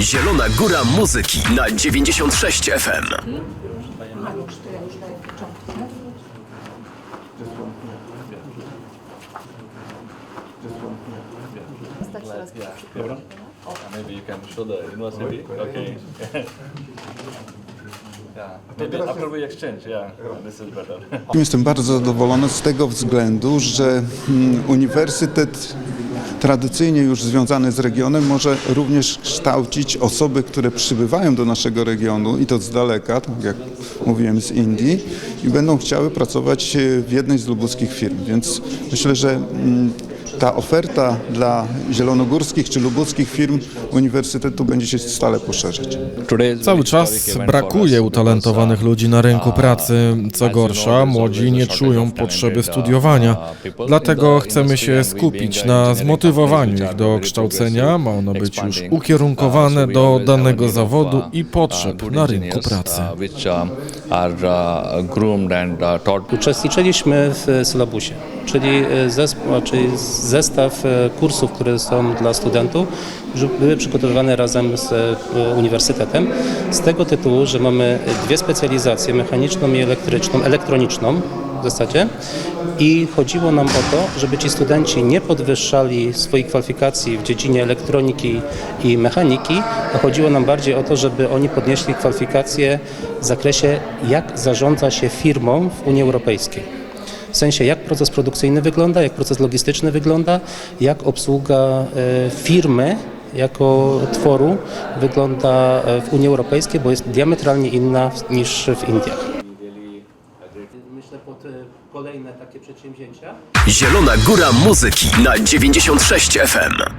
Zielona Góra Muzyki na 96 FM. Maybe you can show the university. Okay. this is better. Jestem bardzo zadowolony z tego względu, że mm, uniwersytet tradycyjnie już związany z regionem może również kształcić osoby, które przybywają do naszego regionu i to z daleka, tak jak mówiłem z Indii i będą chciały pracować w jednej z lubuskich firm. Więc myślę, że mm, ta oferta dla zielonogórskich czy lubuskich firm uniwersytetu będzie się stale poszerzać. Cały czas brakuje utalentowanych ludzi na rynku pracy. Co gorsza, młodzi nie czują potrzeby studiowania. Dlatego chcemy się skupić na zmotywowaniu ich do kształcenia. Ma ono być już ukierunkowane do danego zawodu i potrzeb na rynku pracy. Uczestniczyliśmy w sylabusie, czyli, e, czyli zestaw e, kursów, które są dla studentów, były przygotowywane razem z e, uniwersytetem. Z tego tytułu, że mamy dwie specjalizacje, mechaniczną i elektryczną, elektroniczną w zasadzie i chodziło nam o to, żeby ci studenci nie podwyższali swoich kwalifikacji w dziedzinie elektroniki i mechaniki, a chodziło nam bardziej o to, żeby oni podnieśli kwalifikacje w zakresie jak zarządza się firmą w Unii Europejskiej. W sensie jak proces produkcyjny wygląda, jak proces logistyczny wygląda, jak obsługa e, firmy jako tworu wygląda e, w Unii Europejskiej, bo jest diametralnie inna niż w Indiach. Kolejne takie przedsięwzięcia Zielona Góra Muzyki na 96 FM.